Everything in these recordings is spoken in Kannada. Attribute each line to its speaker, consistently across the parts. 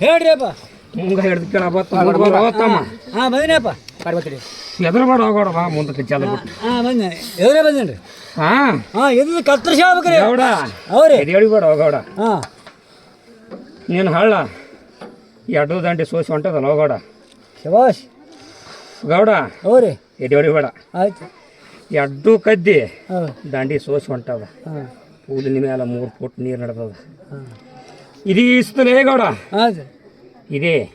Speaker 1: ಹೇಳ್ರಿಪ್ಪ
Speaker 2: ಮುಂದೆ ಹಿಡಿದು ಕೇಳಪ್ಪ
Speaker 1: ಹಾಂ ಬಂದಿನಪ್ಪ ಕಾಡ್ಬತ್ತೀರಿ
Speaker 2: ಎದುರುಬೇಡ ಹೋಗೋಡ ಬಾ
Speaker 1: ಹಾಂ ಬಂದೆ ಎದುರೇ ಬಂದೇನ್ರಿ
Speaker 2: ಹಾಂ
Speaker 1: ಹಾಂ ಎದು ಕತ್ತರಿಸಿ ಹೋಗ್ಬೇಕ್ರಿ
Speaker 2: ಗೌಡ
Speaker 1: ಹಾಂ
Speaker 2: ನೀನು ಹಳ್ಳ ಎರಡು ದಂಡಿ ಸೋಸಿ ಹೊಂಟದ ಹೋಗೋಡ.
Speaker 1: ಶಭಾಷ್
Speaker 2: ಗೌಡ.
Speaker 1: ಅವ್ರಿ
Speaker 2: ಎಡಿ ಹೊಡಿಬೇಡ.
Speaker 1: ಆಯ್ತು.
Speaker 2: ಎರಡು ಕದ್ದಿ ದಾಂಡಿ ಸೋಸಿ ಹೊಂಟದ. ಕೂದಲಿನ ಮೇಲೆ ಮೂರು ಫುಟ್ ನೀರು ನಡೆದದ. ಇದೀ ಇಸ್ತು ಇಸ್ತಲೇ ಗೌಡ ಇದೇ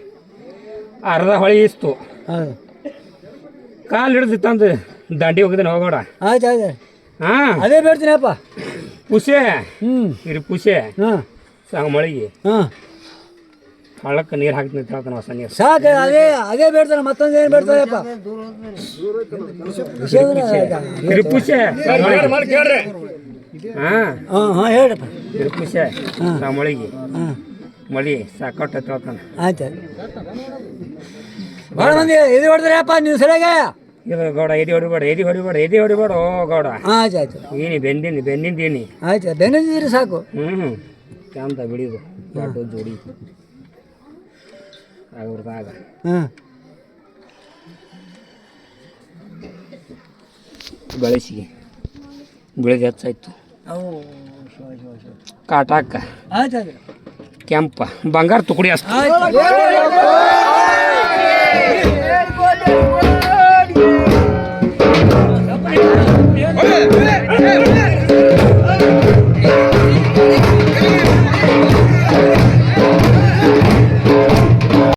Speaker 2: ಅರ್ಧ ಹೊಳಿ ಇಸ್ತು. ಕಾಲು ಹಿಡಿದು ತಂದು ದಾಂಡಿ ಹೋಗಿದ್ದಾನೆ ಹೋಗೋಡ. ಹಾಂ.
Speaker 1: ಅದೇ ಬೇಡ್ತೀನಪ್ಪ.
Speaker 2: ಪುಸೆ ಇರಿ ಪುಸೆ
Speaker 1: ಹಾಂ.
Speaker 2: ಸಾಂಗ್ ಮಳಿಗೆ.
Speaker 1: ಹಾಂ.
Speaker 2: ಹಳ್ಳಕ್ಕೆ ನೀರು ಹಾಕ್ತೀನಿ ಅಂತ ಹೇಳ್ತಾನೆ ಹೊಸ ನೀರು.
Speaker 1: ಸಾಕು ಅದೇ ಅದೇ ಬೇಡ್ತಾನೆ ಮತ್ತೊಂದು ಏನು ಬೇಡ್ತಾರಪ್ಪ
Speaker 2: ಪುಸೆ ಹಾಂ
Speaker 1: ಹಾಂ ಹಾಂ ಹೇಳಪ್ಪ
Speaker 2: ಸಾಂಗ್ ಮಳಿಗೆ
Speaker 1: ಹಾಂ.
Speaker 2: ಮಳಿ ಸಾಕಟ್ಟು ಅಂತ ಹೇಳ್ತಾನೆ.
Speaker 1: ಆಯ್ತು. ಭಾಳ ಮಂದಿ ಇದು ಹೊಡೆದ್ರಪ್ಪ ನೀವು ಸರಿಯಾಗೆ?
Speaker 2: ಇದು ಗೌಡ ಎದಿ ಹೊಡಿಬೇಡ ಎದಿ ಹೊಡಿಬೇಡ ಎದಿ ಹೊಡಿಬೇಡ ಓ ಗೌಡ.
Speaker 1: ಆಯ್ತು ಆಯ್ತು.
Speaker 2: ಏನಿ ಬೆಂದಿನಿ ಬೆಂದಿಂದೀನಿ
Speaker 1: ಆಯ್ತು ಬೆನ್ನಿದ್ದೀರಿ ಸಾಕು.
Speaker 2: ಹ್ಞೂ ಚಂದ ಬಿಡಿದು ದೊಡ್ಡ ಜೋಡಿ. ಅವ್ರದಾಗ.
Speaker 1: ಹಾಂ.
Speaker 2: ಗಳಿಸಿಗೆ ಗುಳಿಗೆ ಹೆಚ್ಚಾಯ್ತು. ಕಾಟಾಕ. ಕೆಂಪ. ಬಂಗಾರ ತುಕಡಿ ಅಷ್ಟು.